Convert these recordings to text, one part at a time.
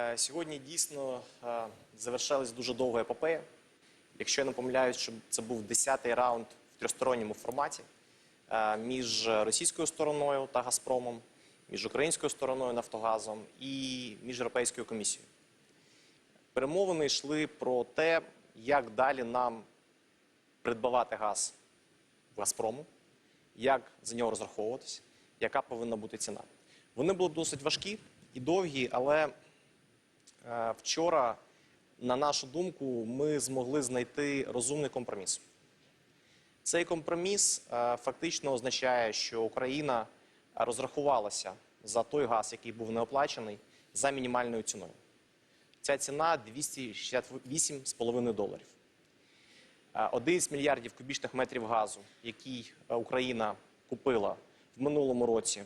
Е, Сьогодні дійсно е, завершилась дуже довга епопея. Якщо я не помиляюсь, що це був 10-й раунд в трьохсторонньому форматі е, між російською стороною та Газпромом, між українською стороною Нафтогазом і між Європейською комісією. Перемовини йшли про те, як далі нам придбавати газ в Газпрому, як за нього розраховуватися, яка повинна бути ціна. Вони були досить важкі і довгі, але вчора, на нашу думку, ми змогли знайти розумний компроміс. Цей компроміс е, фактично означає, що Україна розрахувалася за той газ, який був неоплачений, за мінімальною ціною. Ця ціна 268,5 доларів. Е, 11 мільярдів кубічних метрів газу, який е, Україна купила в минулому році,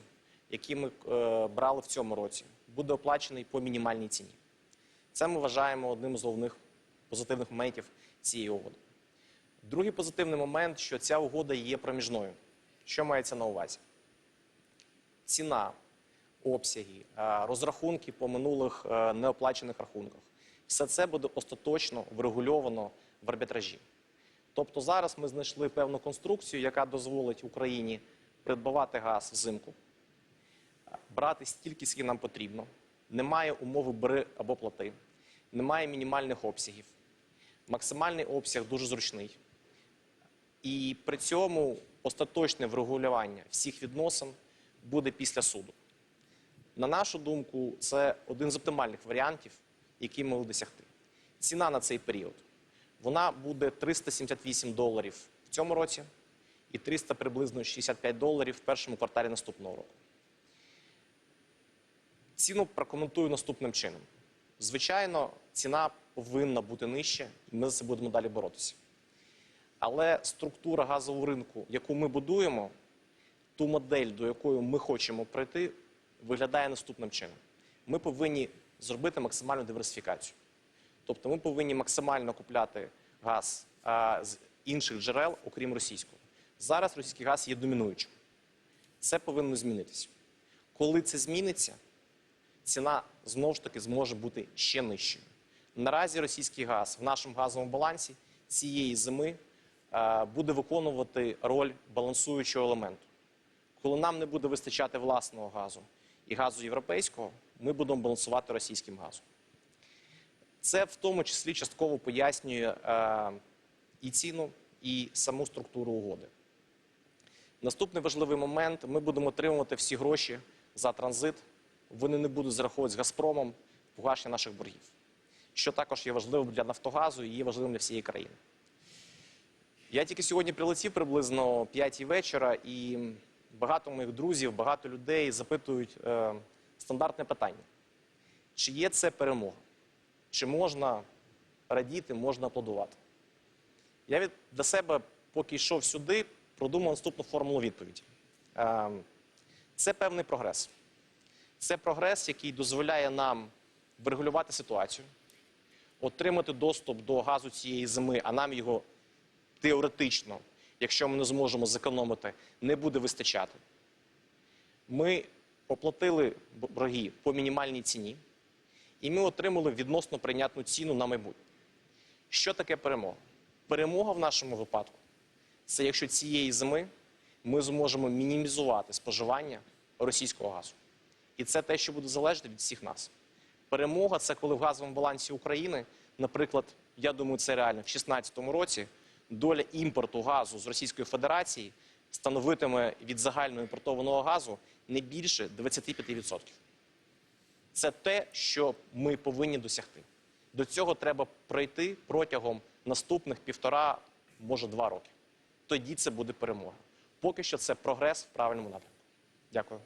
які ми е, брали в цьому році, буде оплачений по мінімальній ціні. Це ми вважаємо одним з головних позитивних моментів цієї угоди. Другий позитивний момент, що ця угода є проміжною. Що мається на увазі? Ціна, обсяги, е, розрахунки по минулих е, неоплачених рахунках. Все це буде остаточно врегульовано в арбітражі. Тобто зараз ми знайшли певну конструкцію, яка дозволить Україні придбавати газ взимку, брати стільки, скільки нам потрібно. Немає умови бери або плати, немає мінімальних обсягів. Максимальний обсяг дуже зручний. І при цьому остаточне врегулювання всіх відносин буде після суду. На нашу думку, це один з оптимальних варіантів, який могли досягти. Ціна на цей період вона буде 378 доларів в цьому році і 300 приблизно 65 доларів в першому кварталі наступного року. Ціну прокоментую наступним чином. Звичайно, ціна повинна бути нижча, і ми за це будемо далі боротися. Але структура газового ринку, яку ми будуємо, ту модель, до якої ми хочемо прийти, виглядає наступним чином. Ми повинні зробити максимальну диверсифікацію. Тобто ми повинні максимально купляти газ з інших джерел, окрім російського. Зараз російський газ є домінуючим. Це повинно змінитися. Коли це зміниться, ціна знову ж таки зможе бути ще нижчою. Наразі російський газ в нашому газовому балансі цієї зими е, буде виконувати роль балансуючого елементу. Коли нам не буде вистачати власного газу і газу європейського, ми будемо балансувати російським газом. Це в тому числі частково пояснює е, і ціну, і саму структуру угоди. Наступний важливий момент: ми будемо отримувати всі гроші за транзит. Вони не будуть зараховувати з Газпромом погашення наших боргів, що також є важливим для Нафтогазу і є важливим для всієї країни. Я тільки сьогодні прилетів приблизно о 5 вечора, і багато моїх друзів, багато людей запитують е, стандартне питання: чи є це перемога? Чи можна радіти, можна аплодувати? Я від для себе, поки йшов сюди, продумав наступну формулу відповіді. Е, це певний прогрес. Це прогрес, який дозволяє нам врегулювати ситуацію, отримати доступ до газу цієї зими, а нам його теоретично, якщо ми не зможемо зекономити, не буде вистачати. Ми оплатили борги по мінімальній ціні, і ми отримали відносно прийнятну ціну на майбутнє. Що таке перемога? Перемога в нашому випадку це якщо цієї зими ми зможемо мінімізувати споживання російського газу. І це те, що буде залежати від всіх нас. Перемога це коли в газовому балансі України, наприклад, я думаю, це реально в 2016 році доля імпорту газу з Російської Федерації становитиме від загального імпортованого газу не більше 25%. Це те, що ми повинні досягти. До цього треба пройти протягом наступних півтора, може два роки. Тоді це буде перемога. Поки що це прогрес в правильному напрямку. Дякую.